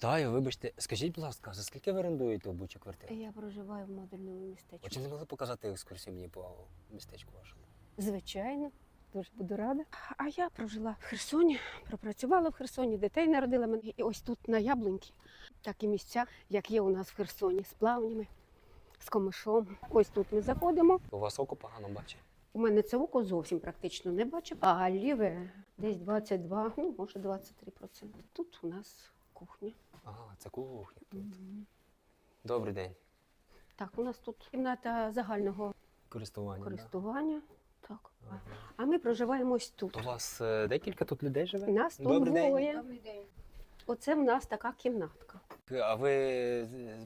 Вітаю, вибачте. Скажіть, будь ласка, за скільки ви орендуєте обучі квартири? Я проживаю в модульному містечку. Чи не могли показати екскурсію мені по містечку вашому? Звичайно, дуже буду рада. А я прожила в Херсоні, пропрацювала в Херсоні, дітей народила мене. І ось тут на Яблуньки такі місця, як є у нас в Херсоні, з плавнями, з комишом. Ось тут ми заходимо. У вас око погано бачить. У мене це око зовсім практично не бачив, а ліве десь 22, ну може 23%. Тут у нас кухня. Ага, це кухня тут. Мгм. Добрий день. Так, у нас тут кімната загального Користування. да? користування. Так. А- Ага. А ми проживаємо ось тут. У вас е, декілька тут людей живе? Нас тут Добрий день. двоє. Оце в нас така кімнатка. А ви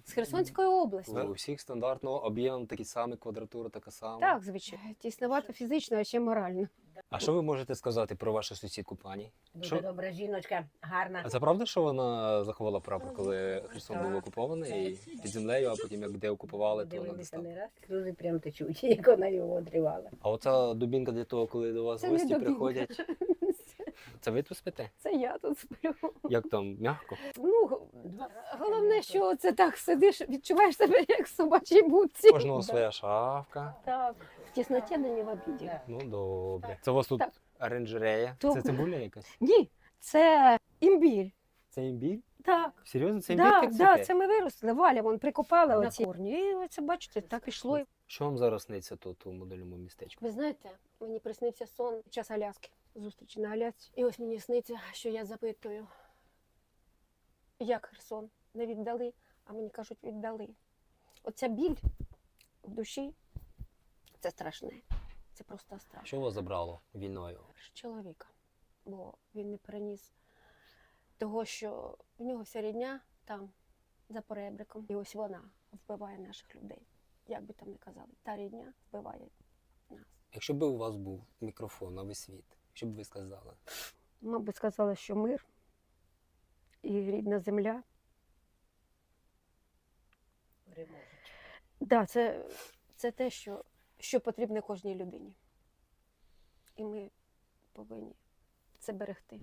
з- Херсонської області. У всіх стандартно об'єм такий самий, квадратура така сама. Так, звичайно. Тіснувато фізично, а ще морально. А що ви можете сказати про вашу сусідку пані? Дуже Що? добра жіночка, гарна. А це правда, що вона заховала прапор, коли Херсон був окупований і під землею, а потім як де окупували, то вона Дивилися достала? не раз, сльози прям течуть, як вона його отривала. А оця дубінка для того, коли до вас Це не гості дубінка. приходять. Це ви тут спите? Це я тут сплю. Як там, м'яко? Ну, головне, що це так сидиш, відчуваєш себе як в собачій будці. Кожного своя шафка. Так. В тісноті не в обіді. Ну добре. Це у вас тут Так. оранжерея. Це цибуля якась? Ні, це імбір. Це імбір? Так, Серйозно, це імбір так да, цвіте? це ми виросли. Валя вон прикопала На оці корні. І оце бачите, так ішло. Що вам зараз сниться тут у модульному містечку? Ви знаєте, мені приснився сон під час Аляски, зустрічі на Алясці. І ось мені сниться, що я запитую, як Херсон не віддали, а мені кажуть, віддали. Оця біль в душі це страшне. Це просто страшно. Що вас забрало війною? Чоловіка. Бо він не переніс того, що в нього вся рідня там, за перебриком. І ось вона вбиває наших людей. Як би там не казали, та рідня вбиває нас. Якщо б у вас був мікрофон весь світ, що б ви сказали? Мабуть, сказала, що мир і рідна земля. Переможуть. Да, це, це те, що, що потрібне кожній людині. І ми повинні це берегти.